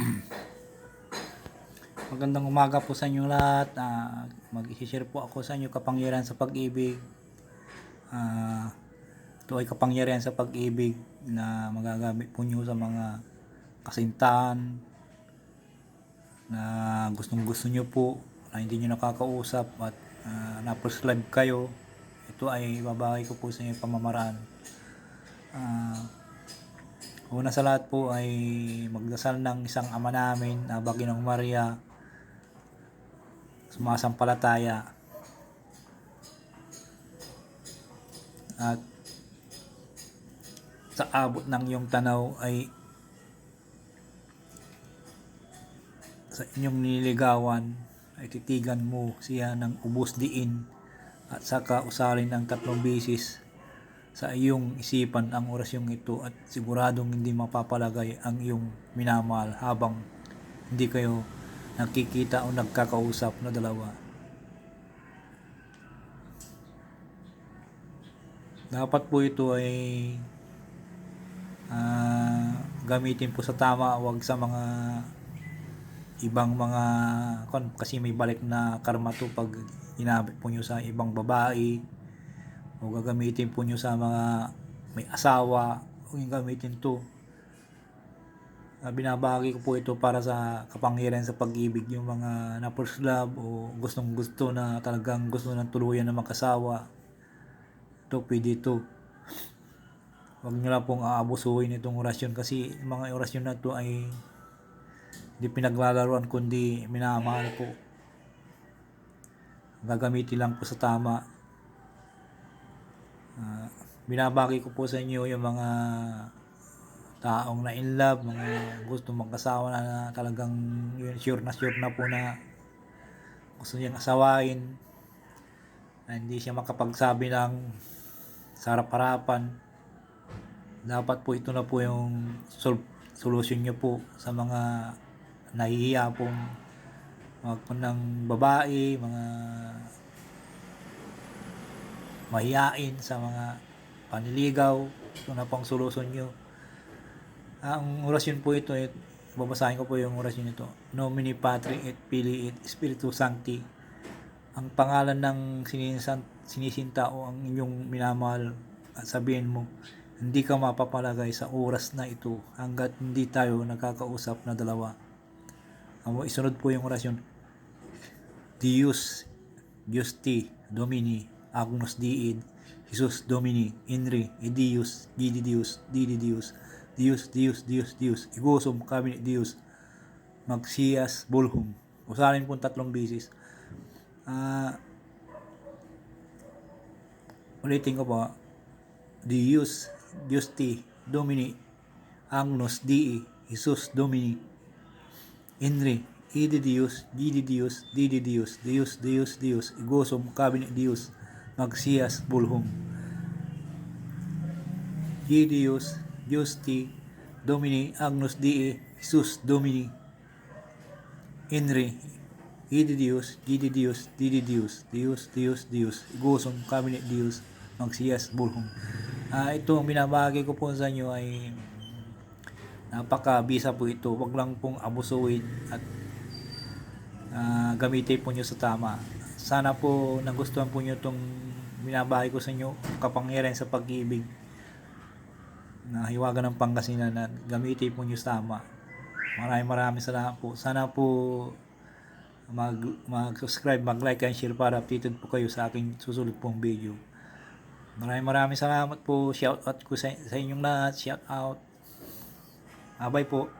Magandang umaga po sa inyo lahat. Ah, mag-share po ako sa inyo kapangyarihan sa pag-ibig. Ah, ito ay kapangyarihan sa pag-ibig na magagamit po nyo sa mga kasintahan na gustong gusto nyo po na hindi nyo nakakausap at uh, na-prescribe kayo. Ito ay babagay ko po sa inyo pamamaraan. Ah, Una sa lahat po ay magdasal ng isang ama namin na Baginong Maria sumasampalataya. At sa abot ng iyong tanaw ay sa inyong nililigawan ay titigan mo siya ng ubos diin at saka usalin ng tatlong bisis sa iyong isipan ang orasyong ito at siguradong hindi mapapalagay ang iyong minamahal habang hindi kayo nakikita o nagkakausap na dalawa. Dapat po ito ay ah, gamitin po sa tama, wag sa mga ibang mga kasi may balik na karma to pag inabot po nyo sa ibang babae o gagamitin po nyo sa mga may asawa o yung gamitin to. Uh, binabahagi ko po ito para sa kapangyarihan sa pag-ibig yung mga na first love o gustong gusto na talagang gusto ng tuluyan na magkasawa ito pwede ito. Huwag nyo lang pong aabusuhin itong orasyon kasi mga orasyon na to ay hindi pinaglalaruan kundi minamahal po. Gagamitin lang po sa tama uh, binabagi ko po sa inyo yung mga taong na in love, mga gusto magkasawa na, na talagang yun, sure na sure na po na gusto niyang asawain na hindi siya makapagsabi ng sarap-harapan. Dapat po ito na po yung sol- solution niyo po sa mga nahihiya pong mga ng babae, mga mahiyain sa mga paniligaw. Ito na pong solusyon nyo. Ang orasyon po ito, eh, babasahin ko po yung orasyon nito. Nomini Patri et Pili et Spiritu Sancti. Ang pangalan ng sinisan, sinisinta o ang inyong minamahal at sabihin mo, hindi ka mapapalagay sa oras na ito hanggat hindi tayo nagkakausap na dalawa. Amo isunod po yung orasyon. Dius, Dios ti, Domini, Agnus Diid, Jesus Domini, Inri, Idius, Didi Dios, Didi Dios, Dios, Dios, Dios, Dios, Igosum, Cabinet Dios, Magsiyas, Bulhum. Usarin po tatlong bisis. Ah, ulitin ko po. Dios, Dios Domini, Agnus Dii, Jesus Domini, Inri, Idi Dios, Didi Dios, Didi Dios, Dios, Dios, Dios, Igosum, Cabinet Dios, Magsiyas, Bulhum. Didi Dios, Dios ti, Domini, Agnus Dii, Jesus Domini, Inri, Idi Dios, Didi Dios, Dios, Dios, Dios, Dios, Igosum, Cabinet Dios, Magsiyas, Bulhum. Ah, ito ang binabahagi ko po sa inyo ay napaka-bisa po ito. Huwag lang pong abusuin at ah, gamitin po nyo sa tama. Sana po nagustuhan po nyo itong binabahagi ko sa inyo, kapangyarihan sa pag-ibig na hiwaga ng Pangasinan at gamitin po nyo tama. Maraming maraming salamat po. Sana po mag, mag-subscribe, mag-like and share para updated po kayo sa aking susunod pong video. Maraming maraming salamat po. Shout out ko sa, sa inyong lahat. Shout out. Abay po.